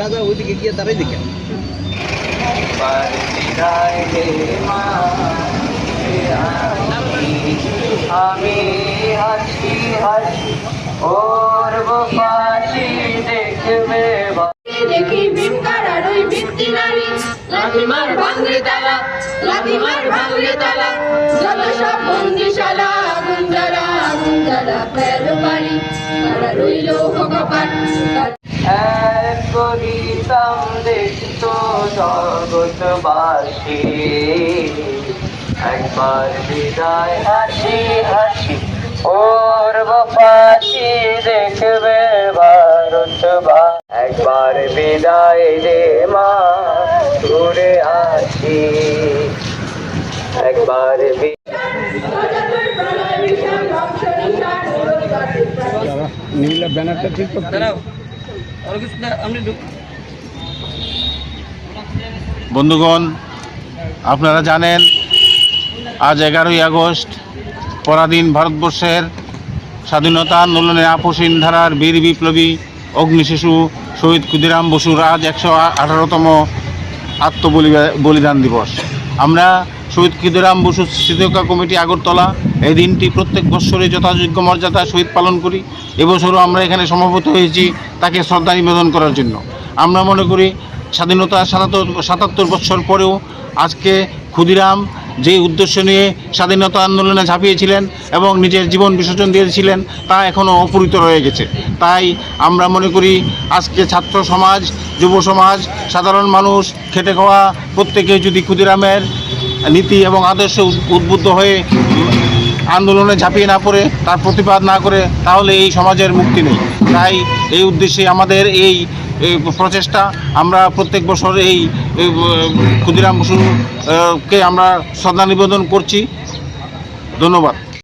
দাদা ওইদিকে গিয়ে দাঁড়াই দেখে। একবার বিদায় মা আমি হাসি হাসি ওর পাশি দেখবে দেখি ভীমকারার ওই ভিত্তি নারী। লাথিমার ভাঙলে তালা লাথিমার ভাঙলে তালা। যত সব বন্দিশালা আগুন জ্বালা আগুন জ্বালা ফেল পারি তারা রইল কপাট। জগৎবাসী একবার বিদায় হাসি হাসি ওর পাশি দেখবে ভারতবা। একবার বিদায় রে মা ঘুরে আসি একবার বি- নীলা ব্যানারটা ঠিক করতে বন্ধুগণ, আপনারা জানেন, আজ এগারোই আগস্ট, পরাধীন ভারতবর্ষের স্বাধীনতা আন্দোলনে আপসীন ধারার বীর বিপ্লবী অগ্নিশিশু শহীদ ক্ষুদিরাম বসুর আজ একশো আঠারোতম আত্মবলি বলিদান দিবস। আমরা শহীদ ক্ষুদিরাম বসু স্মৃতিকা কমিটি আগরতলা, এই দিনটি প্রত্যেক বৎসরে যথাযোগ্য মর্যাদায় শহীদ পালন করি। এবছরও আমরা এখানে সমবেত হয়েছি তাকে শ্রদ্ধা নিবেদন করার জন্য। আমরা মনে করি স্বাধীনতা সাতাত্তর সাতাত্তর বছর পরেও আজকে ক্ষুদিরাম যে উদ্দেশ্য নিয়ে স্বাধীনতা আন্দোলনে ঝাঁপিয়েছিলেন এবং নিজের জীবন বিসর্জন দিয়েছিলেন, তা এখনও অপূরিত রয়ে গেছে। তাই আমরা মনে করি আজকে ছাত্র সমাজ, যুব সমাজ, সাধারণ মানুষ, খেটে খাওয়া প্রত্যেকে যদি ক্ষুদিরামের নীতি এবং আদর্শ উদ- উদ্বুদ্ধ হয়ে আন্দোলনে ঝাঁপিয়ে না পড়ে, তার প্রতিবাদ না করে, তাহলে এই সমাজের মুক্তি নেই। তাই এই উদ্দেশ্যে আমাদের এই প্রচেষ্টা আমরা প্রত্যেক বছর এই ক্ষুদিরাম বসুকে আমরা শ্রদ্ধা নিবেদন করছি। ধন্যবাদ।